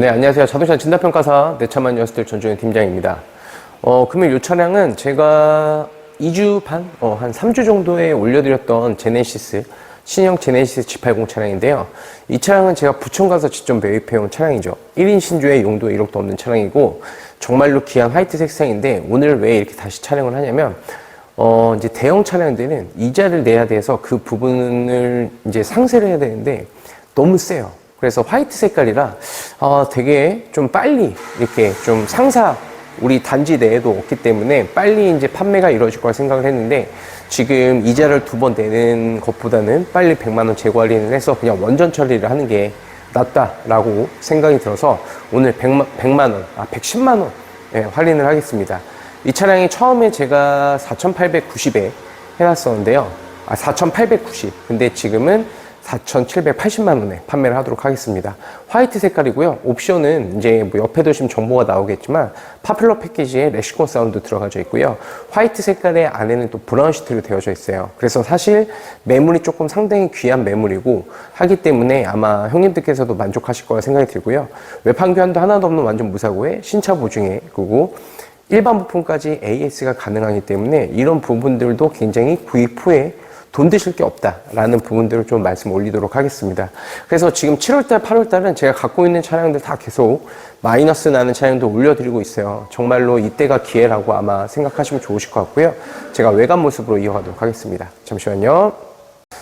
네, 안녕하세요. 자동차 진단평가사 내차만 녀석들 전종의 팀장입니다. 어, 그러면 이 차량은 제가 2주 반, 어, 한 3주 정도에 올려드렸던 제네시스, 신형 제네시스 G80 차량인데요. 이 차량은 제가 부천 가서 직접 매입해온 차량이죠. 1인 신주의 용도 1억도 없는 차량이고, 정말로 귀한 화이트 색상인데, 오늘 왜 이렇게 다시 촬영을 하냐면, 어, 이제 대형 차량들은 이자를 내야 돼서 그 부분을 이제 상세를 해야 되는데, 너무 세요. 그래서 화이트 색깔이라 아, 되게 좀 빨리 이렇게 좀 상사 우리 단지 내에도 없기 때문에 빨리 이제 판매가 이루어질 거라 생각을 했는데 지금 이자를 두 번 내는 것보다는 빨리 100만 원 할인을 해서 그냥 원전 처리를 하는 게 낫다라고 생각이 들어서 오늘 100만, 100만 원, 아 110만 원 예, 할인을 하겠습니다. 이 차량이 처음에 제가 4,890에 해놨었는데요. 아 4,890. 근데 지금은 4,780만 원에 판매를 하도록 하겠습니다. 화이트 색깔이고요. 옵션은 이제 뭐 옆에도 지금 정보가 나오겠지만 파퓰러 패키지에 렉시콘 사운드 들어가져 있고요. 화이트 색깔의 안에는 또 브라운 시트로 되어져 있어요. 그래서 사실 매물이 조금 상당히 귀한 매물이고 하기 때문에 아마 형님들께서도 만족하실 거라 생각이 들고요. 외판 교환도 하나도 없는 완전 무사고에 신차 보증에 그리고 일반 부품까지 AS가 가능하기 때문에 이런 부분들도 굉장히 구입 후에 돈 드실 게 없다라는 부분들을 좀 말씀 올리도록 하겠습니다. 그래서 지금 7월달, 8월달은 제가 갖고 있는 차량들 다 계속 마이너스 나는 차량도 올려드리고 있어요. 정말로 이때가 기회라고 아마 생각하시면 좋으실 것 같고요. 제가 외관 모습으로 이어가도록 하겠습니다. 잠시만요.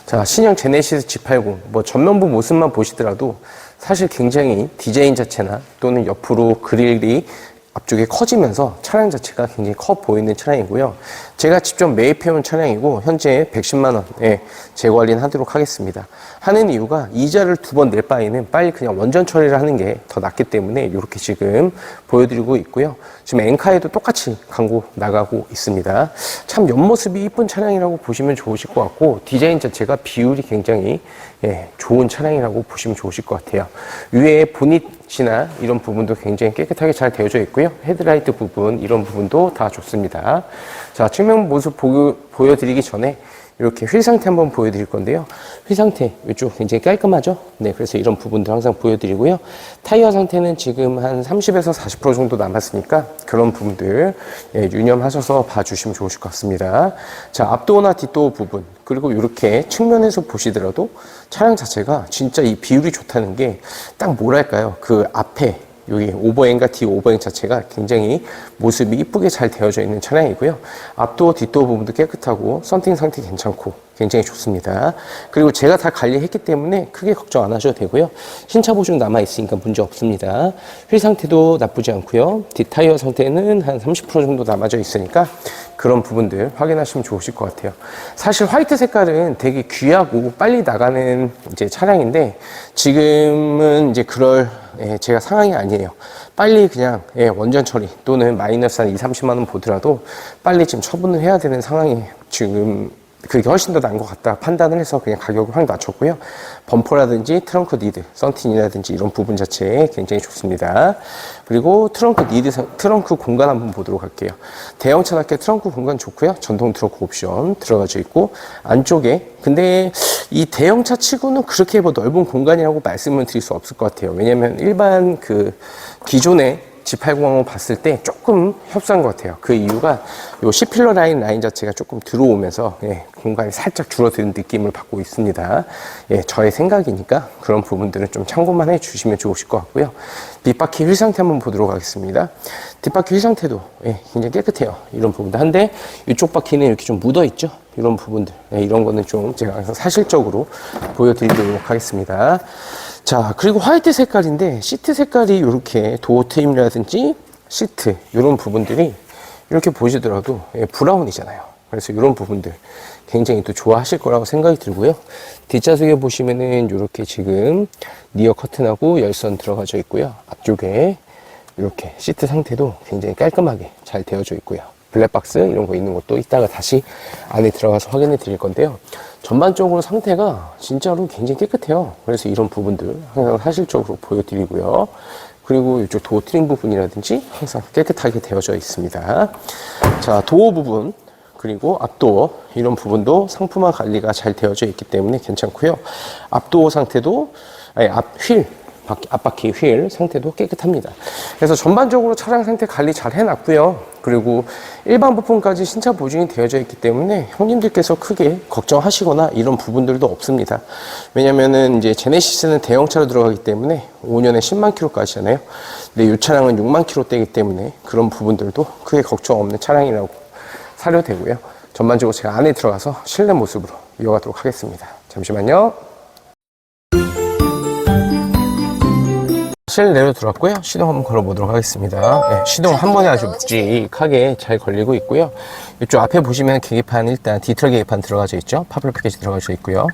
자, 신형 제네시스 G80. 뭐 전면부 모습만 보시더라도 사실 굉장히 디자인 자체나 또는 옆으로 그릴이 앞쪽에 커지면서 차량 자체가 굉장히 커 보이는 차량이고요. 제가 직접 매입해온 차량이고 현재 110만 원에 재고 할인 하도록 하겠습니다. 하는 이유가 이자를 두 번 낼 바에는 빨리 그냥 원전 처리를 하는 게 더 낫기 때문에 이렇게 지금 보여드리고 있고요. 지금 엔카에도 똑같이 광고 나가고 있습니다. 참 옆모습이 이쁜 차량이라고 보시면 좋으실 것 같고 디자인 자체가 비율이 굉장히 예, 좋은 차량이라고 보시면 좋으실 것 같아요. 위에 보닛이나 이런 부분도 굉장히 깨끗하게 잘 되어져 있고요. 헤드라이트 부분 이런 부분도 다 좋습니다. 자 측면 모습 보여, 보여드리기 전에 이렇게 휠 상태 한번 보여드릴 건데요. 휠 상태 이쪽 굉장히 깔끔하죠? 네, 그래서 이런 부분들 항상 보여드리고요. 타이어 상태는 지금 한 30에서 40% 정도 남았으니까 그런 부분들 예, 유념하셔서 봐주시면 좋으실 것 같습니다. 자, 앞도어나 뒷도어 부분 그리고 이렇게 측면에서 보시더라도 차량 자체가 진짜 이 비율이 좋다는 게 딱 뭐랄까요? 그 앞에 여기 오버행과 뒤 오버행 자체가 굉장히 모습이 이쁘게 잘 되어져 있는 차량이고요. 앞도어, 뒷도어 부분도 깨끗하고 썬팅 상태 괜찮고 굉장히 좋습니다. 그리고 제가 다 관리했기 때문에 크게 걱정 안 하셔도 되고요. 신차 보증 남아 있으니까 문제 없습니다. 휠 상태도 나쁘지 않고요. 뒷타이어 상태는 한 30% 정도 남아져 있으니까 그런 부분들 확인하시면 좋으실 것 같아요. 사실 화이트 색깔은 되게 귀하고 빨리 나가는 이제 차량인데 지금은 이제 그럴 예, 제가 상황이 아니에요. 빨리 그냥 예, 원전 처리 또는 마이너스 한 2, 30만 원 보더라도 빨리 지금 처분을 해야 되는 상황이 지금 그게 훨씬 더 나은 것 같다 판단을 해서 그냥 가격을 확 낮췄고요. 범퍼라든지 트렁크 니드, 썬팅이라든지 이런 부분 자체에 굉장히 좋습니다. 그리고 트렁크 니드, 트렁크 공간 한번 보도록 할게요. 대형 차답게 트렁크 공간 좋고요. 전동 트렁크 옵션 들어가져 있고 안쪽에 근데 이 대형차 치고는 그렇게 뭐 넓은 공간이라고 말씀을 드릴 수 없을 것 같아요. 왜냐면 일반 그 기존의 G80하고 봤을 때 조금 협소한 것 같아요. 그 이유가 요 C필러 라인 라인 자체가 조금 들어오면서 예, 공간이 살짝 줄어드는 느낌을 받고 있습니다. 예, 저의 생각이니까 그런 부분들은 좀 참고만 해 주시면 좋으실 것 같고요. 뒷바퀴 휠 상태 한번 보도록 하겠습니다. 뒷바퀴 휠 상태도 예, 굉장히 깨끗해요. 이런 부분들. 한데 이쪽 바퀴는 이렇게 좀 묻어 있죠. 이런 부분들. 예, 이런 거는 좀 제가 항상 사실적으로 보여드리도록 하겠습니다. 자, 그리고 화이트 색깔인데 시트 색깔이 이렇게 도어 트임이라든지 시트 이런 부분들이 이렇게 보시더라도 예, 브라운이잖아요. 그래서 이런 부분들 굉장히 또 좋아하실 거라고 생각이 들고요. 뒷좌석에 보시면은 이렇게 지금 니어 커튼하고 열선 들어가져 있고요. 앞쪽에 이렇게 시트 상태도 굉장히 깔끔하게 잘 되어져 있고요. 블랙박스 이런 거 있는 것도 이따가 다시 안에 들어가서 확인해 드릴 건데요. 전반적으로 상태가 진짜로 굉장히 깨끗해요. 그래서 이런 부분들 항상 사실적으로 보여드리고요. 그리고 이쪽 도어 트림 부분이라든지 항상 깨끗하게 되어져 있습니다. 자, 도어 부분 그리고 앞도어 이런 부분도 상품화 관리가 잘 되어져 있기 때문에 괜찮고요. 앞도어 상태도 아니 앞휠 앞바퀴 휠 상태도 깨끗합니다. 그래서 전반적으로 차량 상태 관리 잘 해놨고요. 그리고 일반 부품까지 신차 보증이 되어져 있기 때문에 형님들께서 크게 걱정하시거나 이런 부분들도 없습니다. 왜냐면은 이제 제네시스는 대형차로 들어가기 때문에 5년에 10만 킬로까지잖아요. 근데 이 차량은 6만 킬로대이기 때문에 그런 부분들도 크게 걱정 없는 차량이라고 사료되고요. 전반적으로 제가 안에 들어가서 실내 모습으로 이어가도록 하겠습니다. 잠시만요. 실내로 들어왔고요. 시동 한번 걸어보도록 하겠습니다. 네, 시동 한 번에 아주 묵직하게 잘 걸리고 있고요. 이쪽 앞에 보시면 계기판 일단 디지털 계기판 들어가져 있죠. 파블로 패키지 들어가져 있고요.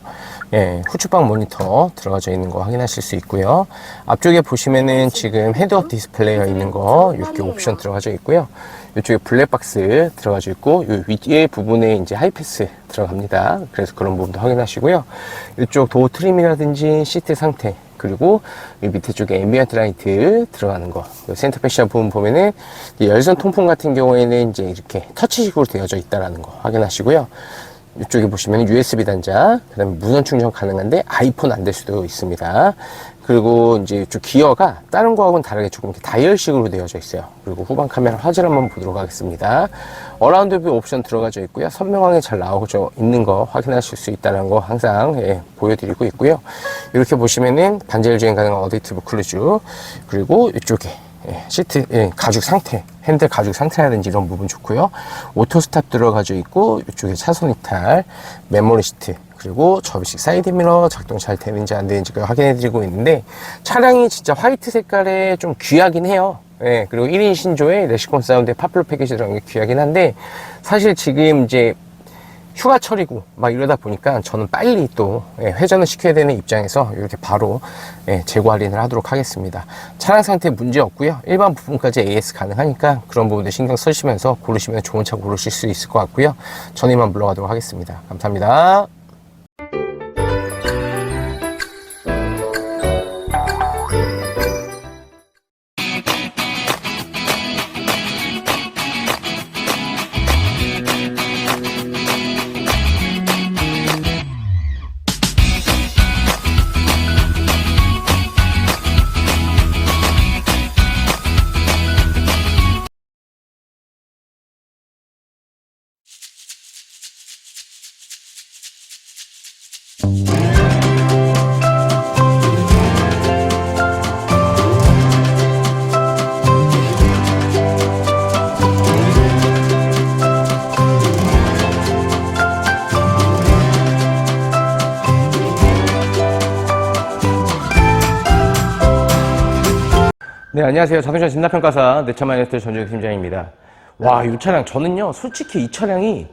예, 후측방 모니터 들어가져 있는 거 확인하실 수 있고요. 앞쪽에 보시면은 지금 헤드업 디스플레이가 있는 거 이렇게 옵션 들어가져 있고요. 이쪽에 블랙박스 들어가져 있고 이 위에 부분에 이제 하이패스 들어갑니다. 그래서 그런 부분도 확인하시고요. 이쪽 도어 트림이라든지 시트 상태 그리고 이 밑에 쪽에 앰비언트 라이트 들어가는 거. 그 센터 패션 부분 보면은 이 열선 통풍 같은 경우에는 이제 이렇게 터치식으로 되어져 있다라는 거 확인하시고요. 이쪽에 보시면 USB 단자, 그 다음에 무선 충전 가능한데 아이폰 안 될 수도 있습니다. 그리고 이제 이쪽 기어가 다른 거하고는 다르게 조금 이렇게 다이얼식으로 되어져 있어요. 그리고 후방 카메라 화질 한번 보도록 하겠습니다. 어라운드 뷰 옵션 들어가져 있고요. 선명하게 잘 나오고 있는 거 확인하실 수 있다는 거 항상 예, 보여드리고 있고요. 이렇게 보시면은 반제일 주행 가능한 어댑티브 클루즈 그리고 이쪽에 예, 시트 예, 가죽 상태 핸들 가죽 상태라든지 이런 부분 좋고요 오토 스탑 들어가져 있고 이쪽에 차선 이탈 메모리 시트 그리고 접이식 사이드 미러 작동 잘 되는지 안 되는지 확인해 드리고 있는데 차량이 진짜 화이트 색깔에 좀 귀하긴 해요 예, 그리고 1인 신조에 레시콘 사운드에 파플로 패키지 들어간 게 귀하긴 한데 사실 지금 이제 휴가철이고 막 이러다 보니까 저는 빨리 또 예, 회전을 시켜야 되는 입장에서 이렇게 바로 예, 재고 할인을 하도록 하겠습니다. 차량 상태 문제 없고요. 일반 부품까지 AS 가능하니까 그런 부분들 신경 쓰시면서 고르시면 좋은 차 고르실 수 있을 것 같고요. 전 이만 물러가도록 하겠습니다. 감사합니다. 네, 안녕하세요. 자동차 진단평가사 내차마이너스 전주현 팀장입니다. 와, 이 차량, 저는요, 솔직히 이 차량이,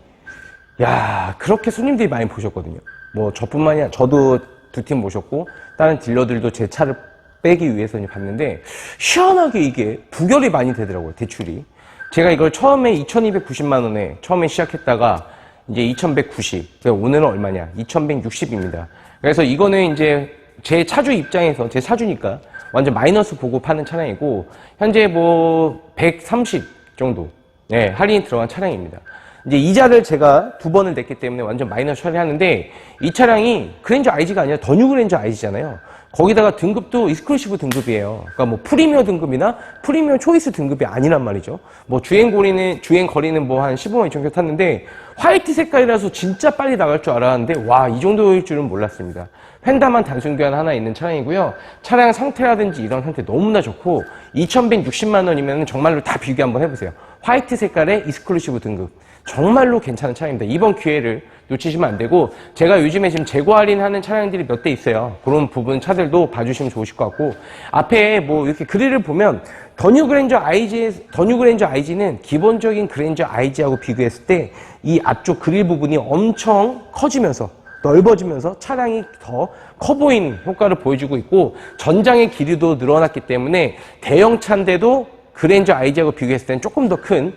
야 그렇게 손님들이 많이 보셨거든요. 뭐, 저뿐만이 아니라, 저도 두 팀 모셨고, 다른 딜러들도 제 차를 빼기 위해서 봤는데, 희한하게 이게 부결이 많이 되더라고요, 대출이. 제가 이걸 처음에 2290만 원에 처음에 시작했다가, 이제 2190. 그러니까 오늘은 얼마냐? 2160입니다. 그래서 이거는 이제 제 차주 입장에서, 제 차주니까, 완전 마이너스 보고 파는 차량이고 현재 뭐 130 정도 네, 할인이 들어간 차량입니다. 이제 이자를 제가 두 번을 냈기 때문에 완전 마이너스 처리하는데 이 차량이 그랜저 IG가 아니라 더 뉴 그랜저 IG잖아요. 거기다가 등급도 이스클루시브 등급이에요. 그러니까 뭐 프리미어 등급이나 프리미어 초이스 등급이 아니란 말이죠. 뭐 주행 거리는 주행 거리는 뭐 한 15만 2천 킬로 탔는데 화이트 색깔이라서 진짜 빨리 나갈 줄 알았는데 와 이 정도일 줄은 몰랐습니다. 펜다만 단순 교환 하나 있는 차량이고요. 차량 상태라든지 이런 상태 너무나 좋고 2,160만 원이면 정말로 다 비교 한번 해보세요. 화이트 색깔의 이스클루시브 등급. 정말로 괜찮은 차량입니다. 이번 기회를 놓치시면 안 되고 제가 요즘에 지금 재고 할인하는 차량들이 몇 대 있어요. 그런 부분 차들도 봐주시면 좋으실 것 같고 앞에 뭐 이렇게 그릴을 보면 더뉴 그랜저 IG 더뉴 그랜저 IG는 기본적인 그랜저 IG하고 비교했을 때 이 앞쪽 그릴 부분이 엄청 커지면서 넓어지면서 차량이 더 커 보이는 효과를 보여주고 있고 전장의 길이도 늘어났기 때문에 대형 차인데도 그랜저 IG하고 비교했을 때는 조금 더큰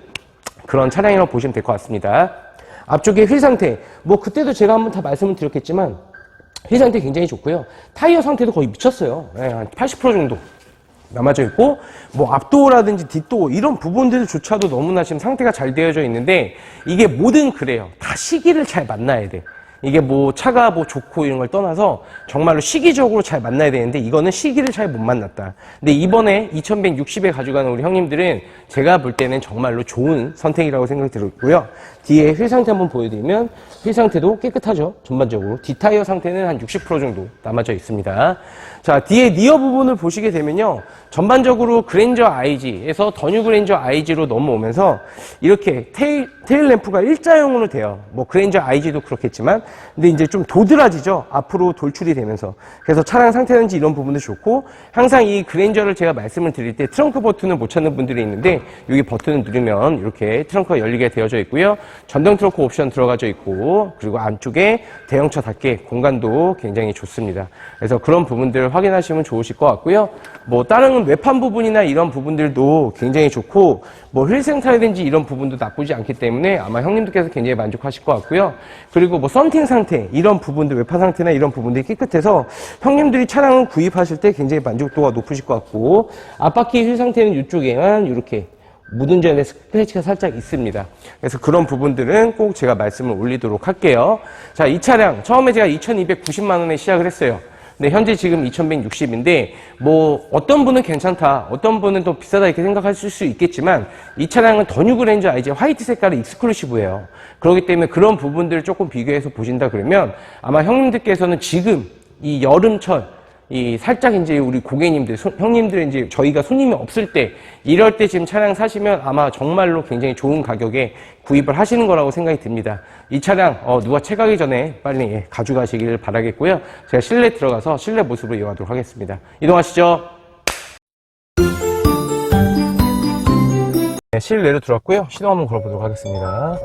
그런 차량이라고 보시면 될 것 같습니다. 앞쪽에 휠 상태, 뭐 그때도 제가 한번 다 말씀을 드렸겠지만 휠 상태 굉장히 좋고요. 타이어 상태도 거의 미쳤어요. 네, 한80% 정도 남아져 있고 뭐 앞도어라든지 뒷도어 이런 부분들조차도 너무나 지금 상태가 잘 되어져 있는데 이게 뭐든 그래요. 다 시기를 잘 만나야 돼. 이게 뭐 차가 뭐 좋고 이런 걸 떠나서 정말로 시기적으로 잘 만나야 되는데 이거는 시기를 잘 못 만났다. 근데 이번에 2160에 가져가는 우리 형님들은 제가 볼 때는 정말로 좋은 선택이라고 생각이 들었고요. 뒤에 휠 상태 한번 보여드리면 휠 상태도 깨끗하죠. 전반적으로. 뒷타이어 상태는 한 60% 정도 남아져 있습니다. 자, 뒤에 니어 부분을 보시게 되면요. 전반적으로 그랜저 IG에서 더뉴 그랜저 IG로 넘어오면서 이렇게 테일, 테일 램프가 일자형으로 돼요. 뭐 그랜저 IG도 그렇겠지만 근데 이제 좀 도드라지죠. 앞으로 돌출이 되면서. 그래서 차량 상태는지 이런 부분도 좋고 항상 이 그랜저를 제가 말씀을 드릴 때 트렁크 버튼을 못 찾는 분들이 있는데 여기 버튼을 누르면 이렇게 트렁크가 열리게 되어져 있고요. 전동 트렁크 옵션 들어가져 있고 그리고 안쪽에 대형차답게 공간도 굉장히 좋습니다. 그래서 그런 부분들 확인하시면 좋으실 것 같고요. 뭐 다른 외판 부분이나 이런 부분들도 굉장히 좋고 뭐 휠센터라든지 이런 부분도 나쁘지 않기 때문에 아마 형님들께서 굉장히 만족하실 것 같고요. 그리고 뭐 썬팅 상태 이런 부분들 외판 상태나 이런 부분들이 깨끗해서 형님들이 차량을 구입하실 때 굉장히 만족도가 높으실 것 같고 앞바퀴 휠 상태는 이쪽에만 이렇게 묻은 점에 스크래치가 살짝 있습니다. 그래서 그런 부분들은 꼭 제가 말씀을 올리도록 할게요. 자, 이 차량 처음에 제가 2,290만 원에 시작을 했어요. 근데 현재 지금 2,160인데 뭐 어떤 분은 괜찮다, 어떤 분은 또 비싸다 이렇게 생각하실 수 있겠지만 이 차량은 더 뉴 그랜저 아이제 화이트 색깔이 익스클루시브예요. 그렇기 때문에 그런 부분들을 조금 비교해서 보신다 그러면 아마 형님들께서는 지금 이 여름철 이 살짝 이제 우리 고객님들, 손- 형님들 이제 저희가 손님이 없을 때 이럴 때 지금 차량 사시면 아마 정말로 굉장히 좋은 가격에 구입을 하시는 거라고 생각이 듭니다. 이 차량 어, 누가 채가기 전에 빨리 예, 가져가시기를 바라겠고요. 제가 실내 들어가서 실내 모습으로 이용하도록 하겠습니다. 이동하시죠. 네, 실내로 들어왔고요. 시동 한번 걸어보도록 하겠습니다.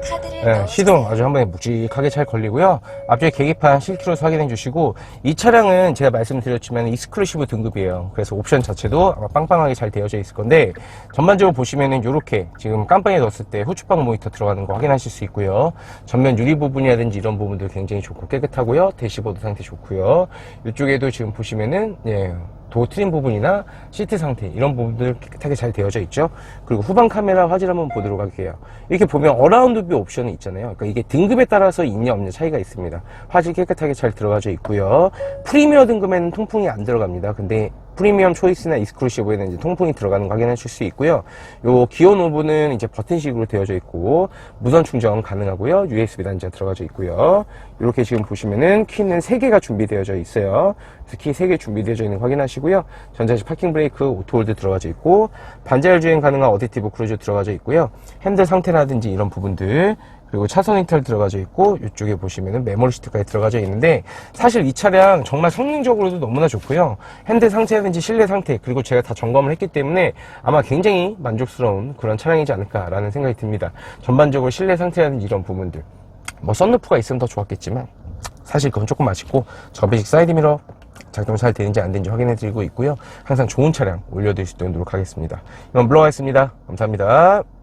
네. 시동 아주 한 번에 묵직하게 잘 걸리고요. 앞쪽에 계기판 실키로스 확인해 주시고 이 차량은 제가 말씀드렸지만 익스클루시브 등급이에요. 그래서 옵션 자체도 아마 빵빵하게 잘 되어져 있을 건데 전반적으로 보시면은 이렇게 지금 깜빡이 넣었을 때 후추방 모니터 들어가는 거 확인하실 수 있고요. 전면 유리 부분이라든지 이런 부분들 굉장히 좋고 깨끗하고요. 대시보드 상태 좋고요. 이쪽에도 지금 보시면은 예. 도 트림 부분이나 시트 상태 이런 부분들 깨끗하게 잘 되어져 있죠. 그리고 후방 카메라 화질 한번 보도록 할게요. 이렇게 보면 어라운드 뷰 옵션이 있잖아요. 그러니까 이게 등급에 따라서 있냐 없냐 차이가 있습니다. 화질 깨끗하게 잘 들어가져 있고요. 프리미어 등급에는 통풍이 안 들어갑니다. 근데 프리미엄 초이스나 익스클루시브에는 이제 통풍이 들어가는 거 확인하실 수 있고요. 요 기어 노브는 이제 버튼식으로 되어져 있고 무선 충전 가능하고요. USB 단자 들어가져 있고요. 이렇게 지금 보시면은 키는 3개가 준비되어져 있어요. 키 3개 준비되어져 있는 거 확인하시고요. 전자식 파킹 브레이크 오토홀드 들어가져 있고 반자율 주행 가능한 어댑티브 크루즈 들어가져 있고요. 핸들 상태라든지 이런 부분들 그리고 차선 이탈 들어가져 있고 이쪽에 보시면은 메모리 시트까지 들어가져 있는데 사실 이 차량 정말 성능적으로도 너무나 좋고요. 핸들 상태라든지 실내 상태 그리고 제가 다 점검을 했기 때문에 아마 굉장히 만족스러운 그런 차량이지 않을까라는 생각이 듭니다. 전반적으로 실내 상태라든지 이런 부분들 뭐 썬루프가 있으면 더 좋았겠지만 사실 그건 조금 아쉽고 접이식 사이드 미러 작동 잘 되는지 안 되는지 확인해 드리고 있고요. 항상 좋은 차량 올려드릴 수 있도록 노력하겠습니다. 이건 블로그였습니다. 감사합니다